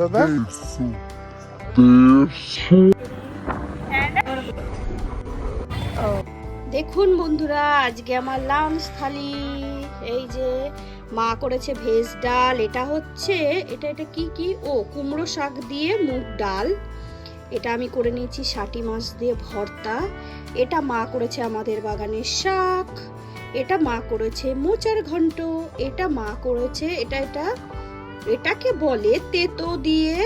দাদা? দেখুন বন্ধুরা আজকে আমার লাঞ্চ থালি। এই যে মা করেছে ভেজ ডাল এটা হচ্ছে এটা এটা কি কি? ও কুমড়ো শাক দিয়ে মুগ ডাল। এটা আমি করে নিয়েছি ষাটি মাছ দিয়ে ভর্তা। এটা মা করেছে আমাদের বাগানের শাক। এটা মা করেছে মোচার ঘন্ট। এটা মা করেছে এটা এটা এটাকে বলে তেতো দিয়ে,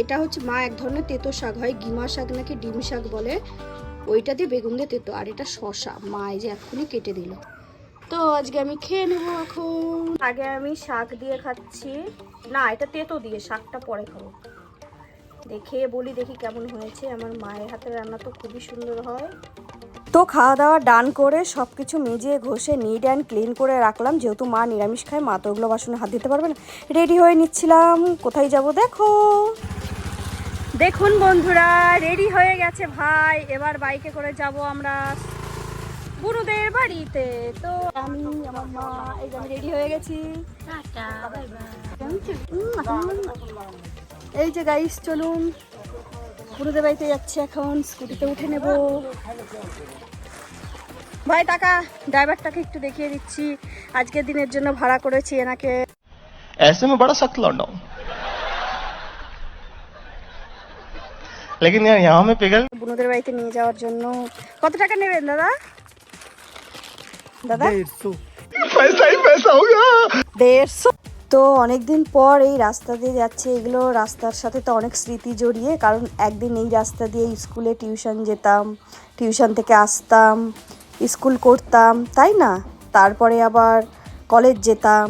এটা হচ্ছে মা এক ধরনের তেতো শাক হয়, গিমা শাক নাকি ডিম শাক বলে, ওইটা দিয়ে বেগুন দিয়ে তেতো, আর এটা শশা মা এই যে এক্ষুনি কেটে দিল। তো আজকে আমি খেয়ে নেব এখন। আগে আমি শাক দিয়ে খাচ্ছি। না, এটা তেতো দিয়ে, শাকটা পরে খাব। দেখে বলি দেখি কেমন হয়েছে, আমার মায়ের হাতের রান্না তো খুবই সুন্দর হয়। তো খাওয়া দাওয়া ডান করে সব কিছু মেজে ঘষে নিট অ্যান্ড ক্লিন করে রাখলাম। যেহেতু মা নিরামিষ খায় মা তো ওগুলো বাসনে হাত দিতে পারবে না। রেডি হয়ে নিচ্ছিলাম। কোথায় যাব দেখো। দেখুন বন্ধুরা রেডি হয়ে গেছে ভাই। এবার বাইকে করে যাব আমরা বুনুদের বাড়িতে। তো আমি আমার মা এই আমি রেডি হয়ে গেছি। এই যে গাইস চলুন। বুনুদের বাড়িতে যাচ্ছি এখন স্কুটিতে উঠে নেব ভাই টাকা ড্রাইভারটাকে একটু দেখিয়ে দিচ্ছি আজকের দিনের জন্য ভাড়া করেছি এনাকে ऐसे में बड़ा सख्त लौंडा हूं लेकिन यार यहाँ में पिघल বুনুদের বাড়িতে নিয়ে যাওয়ার জন্য কত টাকা নেবেন দাদা দাদা पैसा ही पैसा होगा দেড়শো তো অনেকদিন পর এই রাস্তা দিয়ে যাচ্ছে। এগুলো রাস্তার সাথে তো অনেক স্মৃতি জড়িয়ে, কারণ একদিন এই রাস্তা দিয়ে স্কুলে টিউশন যেতাম, টিউশন থেকে আসতাম, স্কুল করতাম, তাই না? তারপরে আবার কলেজ যেতাম।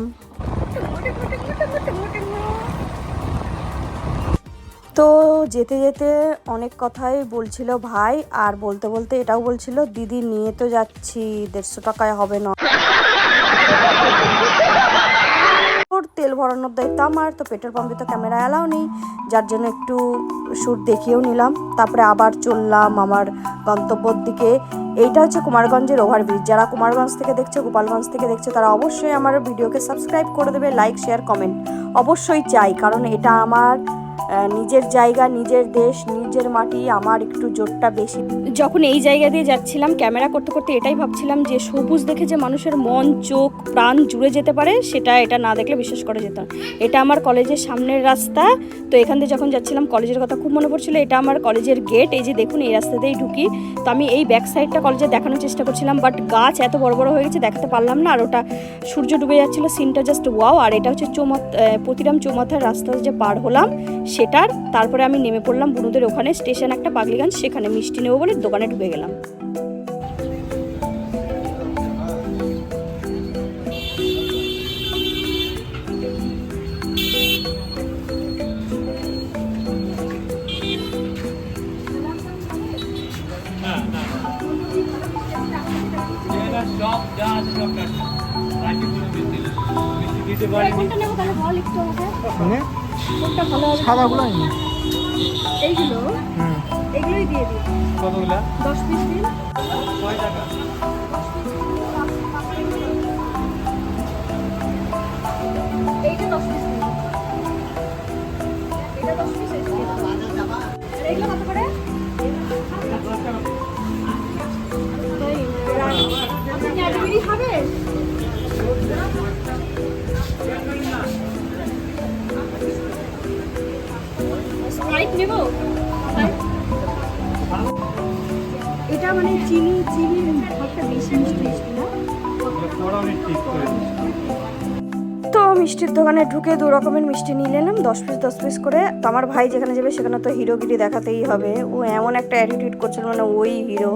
তো যেতে যেতে অনেক কথাই বলছিল ভাই, আর বলতে বলতে এটাও বলছিল, দিদি, নিয়ে তো যাচ্ছি, দেড়শো টাকায় হবে না ওর তেল ভরানোর দায়িত্ব আমার তো পেট্রোল পাম্পে তো ক্যামেরা অ্যালাও নেই। যার জন্য একটু শ্যুট দেখিয়েও নিলাম। তারপরে আবার চললাম আমার গন্তব্যর দিকে। এইটা হচ্ছে কুমারগঞ্জের ওভারব্রিজ যারা কুমারগঞ্জ থেকে দেখছে, গোপালগঞ্জ থেকে দেখছে, তারা অবশ্যই আমার ভিডিওকে সাবস্ক্রাইব করে দেবে লাইক শেয়ার কমেন্ট অবশ্যই চাই, কারণ এটা আমার নিজের জায়গা, নিজের দেশ, নিজের মাটি, আমার একটু জোরটা বেশি। যখন এই জায়গা দিয়ে যাচ্ছিলাম, ক্যামেরা করতে করতে এটাই ভাবছিলাম যে সবুজ দেখে যে মানুষের মন, চোখ, প্রাণ জুড়ে যেতে পারে, সেটা এটা না দেখলে বিশ্বাস করা যেত এটা আমার কলেজের সামনের রাস্তা। তো এখান দিয়ে যখন যাচ্ছিলাম, কলেজের কথা খুব মনে পড়ছিল। এটা আমার কলেজের গেট এই যে দেখুন, এই রাস্তা দিয়েই ঢুকি। তো আমি এই ব্যাক সাইডটা কলেজে দেখানোর চেষ্টা করছিলাম বাট গাছ এত বড় বড় হয়ে গেছে, দেখাতে পারলাম না। আর ওটা সূর্য ডুবে যাচ্ছিল সিনটা জাস্ট ওয়াও আর এটা হচ্ছে চৌমাথ প্রতিরাম চৌমাথার রাস্তা যে পার হলাম সেটার তারপরে আমি নেমে পড়লাম বুনুদের ওখানে স্টেশন একটা পাগলিগঞ্জ সেখানে মিষ্টি নেব বলে দোকানে ঢুকে গেলাম। কোনটা নেব কোনটা ভালো হবে? সাদাগুলো এইগুলো? এগুলোই দিয়ে দিই। কতগুলা? দশ পিস দিন। এইটা দশ পিস দিন। এটা দশ পিস এইগুলো কত নেব? এটা মানে চিনি চিনি ভাবটা বেশি মিষ্টি মিষ্টি না? তো মিষ্টির দোকানে ঢুকে দু রকমের মিষ্টি নিয়ে নিলাম দশ পিস দশ পিস করে। তো আমার ভাই যেখানে যাবে সেখানে তো হিরোগিরি দেখাতেই হবে। ও এমন একটা অ্যাটিটিউড করছিল মানে ওই হিরো।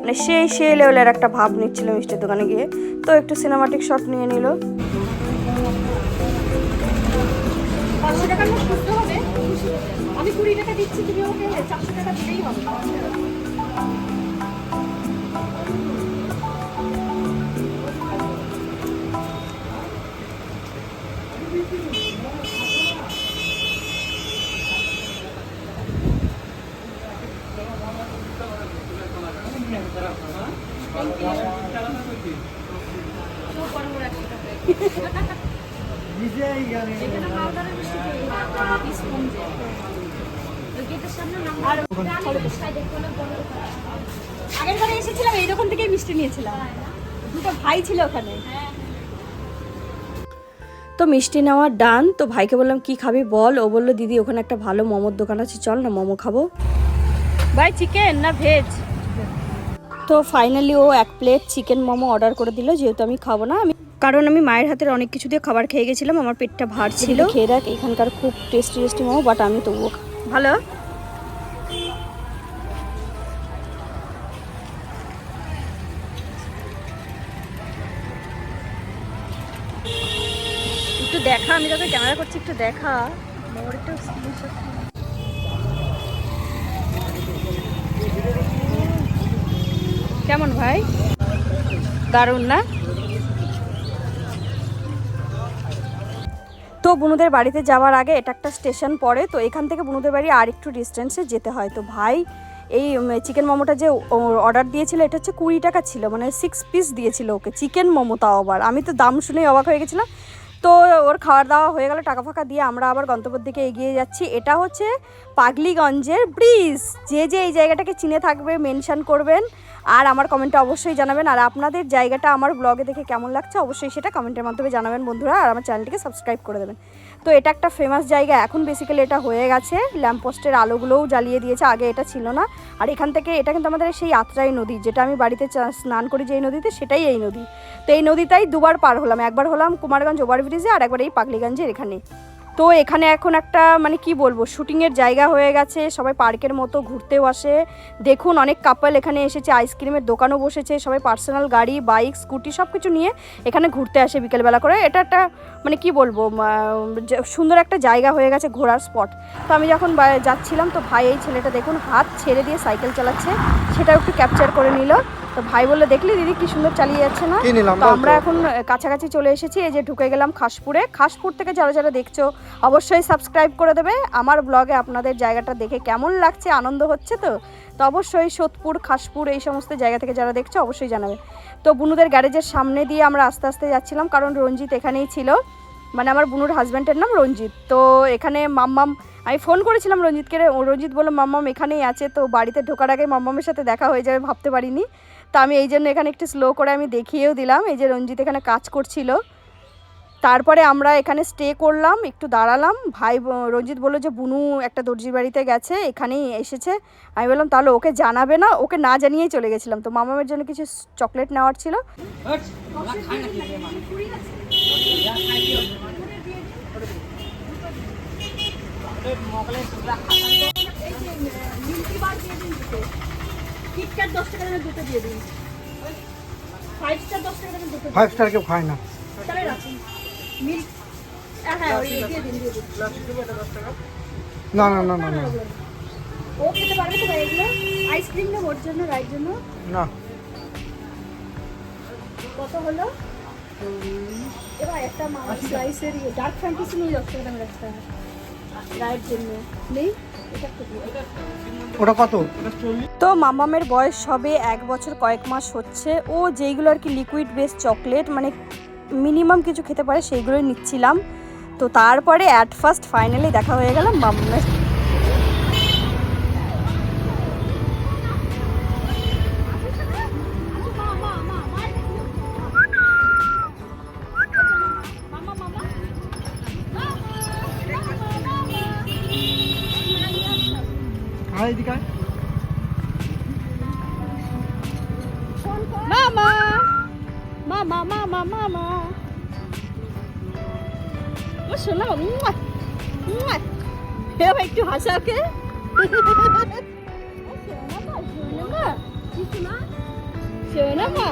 মানে সেই সেই লেভেলের একটা ভাব নিচ্ছিল মিষ্টির দোকানে গিয়ে। তো একটু সিনেমাটিক শট নিয়ে নিল। পাঁচশো টাকার কুড়ি টাকা দিচ্ছি তুমি আমাকে চারশো টাকা দিলেই হবে। নিজেই এখানে পাউডারের মিষ্টি কি বিস্কুট আগের বারে এসেছিলাম এই দোকান থেকেই মিষ্টি নিয়েছিলাম। দুটো ভাই ছিল ওখানে। তো মিষ্টি নেওয়ার ডান তো ভাইকে বললাম কি খাবি বল? ও বলল দিদি ওখানে একটা ভালো মোমোর দোকান আছে চল না মোমো খাব। ভাই চিকেন না ভেজ তো ফাইনালি ও এক প্লেট চিকেন মোমো অর্ডার করে দিল যেহেতু আমি খাব না আমি কারণ আমি মায়ের হাতের অনেক কিছু দিয়ে খাবার খেয়ে গেছিলাম আমার পেটটা ভার ছিল খেয়ে দেখ এখানকার খুব টেস্টি টেস্টি মোমো বাট আমি তবুও ভালো? একটু দেখা আমি তোকে ক্যামেরা করছি একটু দেখা। কেমন ভাই? দারুণ না? তো বুনুদের বাড়িতে যাওয়ার আগে এটা একটা স্টেশন পড়ে, তো এখান থেকে বুনুদের বাড়ি আর একটু ডিস্টেন্সে যেতে হয়। তো ভাই, এই চিকেন মোমোটা যে অর্ডার দিয়েছিল, এটা হচ্ছে কুড়ি টাকা ছিল মানে সিক্স পিস দিয়েছিল ওকে চিকেন মোমো তাও আবার। আমি তো দাম শুনেই অবাক হয়ে গেছিলাম। তো ওর খাওয়ার দাওয়া হয়ে গেল টাকা ফাঁকা দিয়ে আমরা আবার গন্তব্যের দিকে এগিয়ে যাচ্ছি। এটা হচ্ছে পাগলিগঞ্জের ব্রিজ। যে যে এই জায়গাটাকে চিনে থাকবে মেনশান করবেন। আর আমার কমেন্টে অবশ্যই জানাবেন। আর আপনাদের জায়গাটা আমার ব্লগে দেখে কেমন লাগছে, অবশ্যই সেটা কমেন্টের মাধ্যমে জানাবেন বন্ধুরা, আর আমার চ্যানেলটিকে সাবস্ক্রাইব করে দেবেন। তো এটা একটা ফেমাস জায়গা, এখন বেসিক্যালি এটা হয়ে গেছে। ল্যাম্পপোস্টের আলোগুলোও জ্বালিয়ে দিয়েছে, আগে এটা ছিল না। আর এখান থেকে এটা কিন্তু আমাদের সেই আত্রাই নদী, যেটা আমি বাড়িতে স্নান করি যে এই নদীতে, সেটাই এই নদী। তো এই নদীটাই দুবার পার হলাম। একবার হলাম কুমারগঞ্জ ওভারব্রিজে, আর একবার এই পাগলিগঞ্জের এখানে। তো এখানে এখন একটা মানে কি বলব শুটিংয়ের জায়গা হয়ে গেছে, সবাই পার্কের মতো ঘুরতেও আসে। দেখুন অনেক কাপল এখানে এসেছে আইসক্রিমের দোকানও বসেছে, সবাই পার্সোনাল গাড়ি বাইক স্কুটি সব কিছু নিয়ে এখানে ঘুরতে আসে বিকেলবেলা করে। এটা একটা মানে কি বলব সুন্দর একটা জায়গা হয়ে গেছে ঘোরার স্পট তো আমি যখন যাচ্ছিলাম, তো ভাই এই ছেলেটা দেখুন হাত ছেড়ে দিয়ে সাইকেল চালাচ্ছে, সেটাও একটু ক্যাপচার করে নিল। তো ভাই বলল দেখলি দিদি কি সুন্দর চালিয়ে যাচ্ছে না? তো আমরা এখন কাছাকাছি চলে এসেছি এই যে ঢুকে গেলাম খাসপুরে। খাসপুর থেকে যারা যারা দেখছ অবশ্যই সাবস্ক্রাইব করে দেবে। আমার ব্লগে আপনাদের জায়গাটা দেখে কেমন লাগছে আনন্দ হচ্ছে তো? তো অবশ্যই সোদপুর খাসপুর এই সমস্ত জায়গা থেকে যারা দেখছ অবশ্যই জানাবে। তো বুনুদের গ্যারেজের সামনে দিয়ে আমরা আস্তে আস্তে যাচ্ছিলাম কারণ রঞ্জিত এখানেই ছিল। মানে আমার বুনুর হাজব্যান্ডের নাম রঞ্জিত। তো এখানে মাম্মাম আমি ফোন করেছিলাম রঞ্জিতকে রঞ্জিত বলল মাম্মাম এখানেই আছে তো বাড়িতে ঢোকার আগে মাম্মামের সাথে দেখা হয়ে যাবে ভাবতে পারিনি। তো আমি এই জন্য এখানে একটু স্লো করে আমি দেখিয়েও দিলাম। এই যে রঞ্জিত এখানে কাজ করছিল। তারপরে আমরা এখানে স্টে করলাম, একটু দাঁড়ালাম। ভাই রঞ্জিত বলল যে, বুনু একটা দর্জির বাড়িতে গেছে, এখানেই এসেছে। আমি বললাম, তাহলে ওকে জানাবে না, ওকে না জানিয়েই চলে গেছিলাম। তো মামামের জন্য কিছু চকলেট নেওয়ার ছিল। কিটক্যাট দশ টাকা দামের দুটো দিয়ে দিন। ফাইভ স্টার দশ টাকা দামের দুটো ফাইভ স্টার কেউ খায় না। তাহলে রাখুন। মিল্ক হ্যাঁ ওই দিয়ে দিন দিয়ে দিন। না না না না না। ও খেতে পারবে তো ভাই এগুলো? আইসক্রিম নেব ওর জন্য রাইট জন্য? না। কত হলো? এবার একটা মামা স্লাইসের ডার্ক ফ্যান্টাসি নিয়ে দশ টাকা দামের একটা। রাইট জন্য। নেই। তো মামামের বয়স সবে এক বছর কয়েক মাস হচ্ছে। ও যেইগুলো আর কি লিকুইড বেস চকলেট মানে মিনিমাম কিছু খেতে পারে সেইগুলোই নিচ্ছিলাম। তো তারপরে অ্যাট ফার্স্ট ফাইনালি দেখা হয়ে গেলাম মামামের মামা মামা মামা মামা ও শোনা মুয়া মুয়া। এবার একটু হাসাকে শোনা মা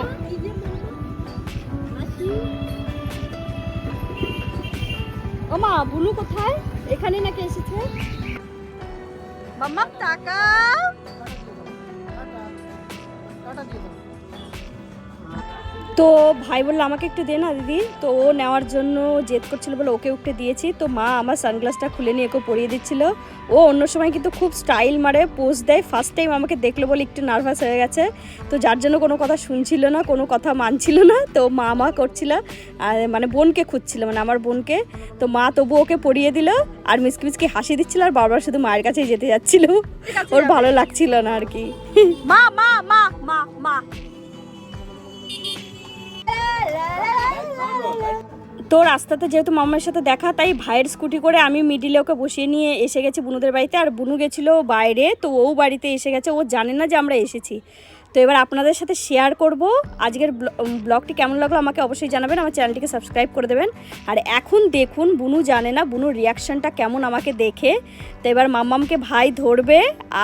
ও মা বুনু কোথায়? এখানে নাকি এসেছে? মাম্মা টাকা। তো ভাই বলল আমাকে একটু দে না দিদি। তো ও নেওয়ার জন্য জেদ করছিল বলে ওকে উঠে দিয়েছি। তো মা আমার সানগ্লাসটা খুলে নিয়ে ওকে পরিয়ে দিচ্ছিল। ও অন্য সময় কিন্তু খুব স্টাইল মারে পোজ দেয়। ফার্স্ট টাইম আমাকে দেখল বলে একটু নার্ভাস হয়ে গেছে। তো যার জন্য কোনো কথা শুনছিল না কোনো কথা মানছিল না। তো মা মা করছিল আর মানে বোনকে খুঁজছিল মানে আমার বোনকে। তো মা তবু ওকে পরিয়ে দিল আর মিসকি মিসকি হাসি দিচ্ছিল আর বারবার শুধু মায়ের কাছেই যেতে যাচ্ছিল। ওর ভালো লাগছিল না আর কি। মা মা মা মা মা। তো রাস্তাতে যেহেতু মামার সাথে দেখা, তাই ভাইয়ের স্কুটি করে আমি মিডিলে ওকে বসিয়ে নিয়ে এসে গেছি বুনুদের বাড়িতে। আর বুনু গেছিল বাইরে, তো ও বাড়িতে এসে গেছে। ও জানে না যে আমরা এসেছি। তো এবার আপনাদের সাথে শেয়ার করব। আজকের ব্লগটি কেমন লাগল আমাকে অবশ্যই জানাবেন, আমার চ্যানেলটিকে সাবস্ক্রাইব করে দেবেন। আর এখন দেখুন, বুনু জানে না বুনুর রিয়াকশনটা কেমন আমাকে দেখে। তো এবার মাম্মামকে ভাই ধরবে,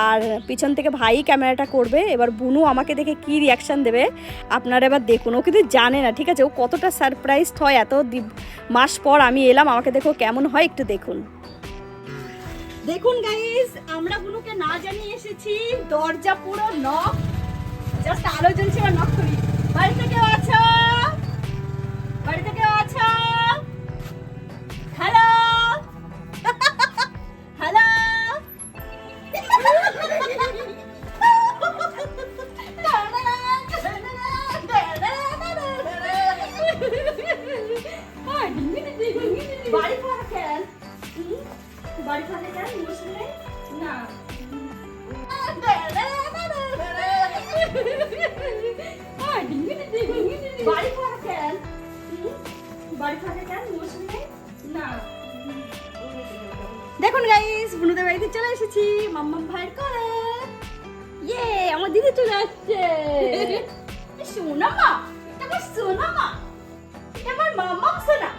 আর পিছন থেকে ভাই ক্যামেরাটা করবে। এবার বুনু আমাকে দেখে কি রিয়াকশান দেবে, আপনারা এবার দেখুন। ও কিন্তু জানে না, ঠিক আছে? ও কতটা সারপ্রাইজ হয়, এত মাস পর আমি এলাম, আমাকে দেখো কেমন হয়, একটু দেখুন। দেখুন গাইস আমরা বুনুকে না জানিয়ে এসেছি, দরজা পুরো নক জাস্ট আলো জ্বলছে এবার নক করি। বাড়িতে কেউ আছো? বাড়িতে কেউ আছো? হ্যালো বাড়ি ফাঁকা কেন বাড়ি ফাঁকা কেন মুসলিম না। দেখুন গাইস বুনুদের বাড়িতে চলে এসেছি মাম্মা ভাইয়ের করে ইয়ে আমার দিদি চলে আসছে। সোনা মা, এটা আমার সোনা মা। এটা আমার মাম্মাম সোনা।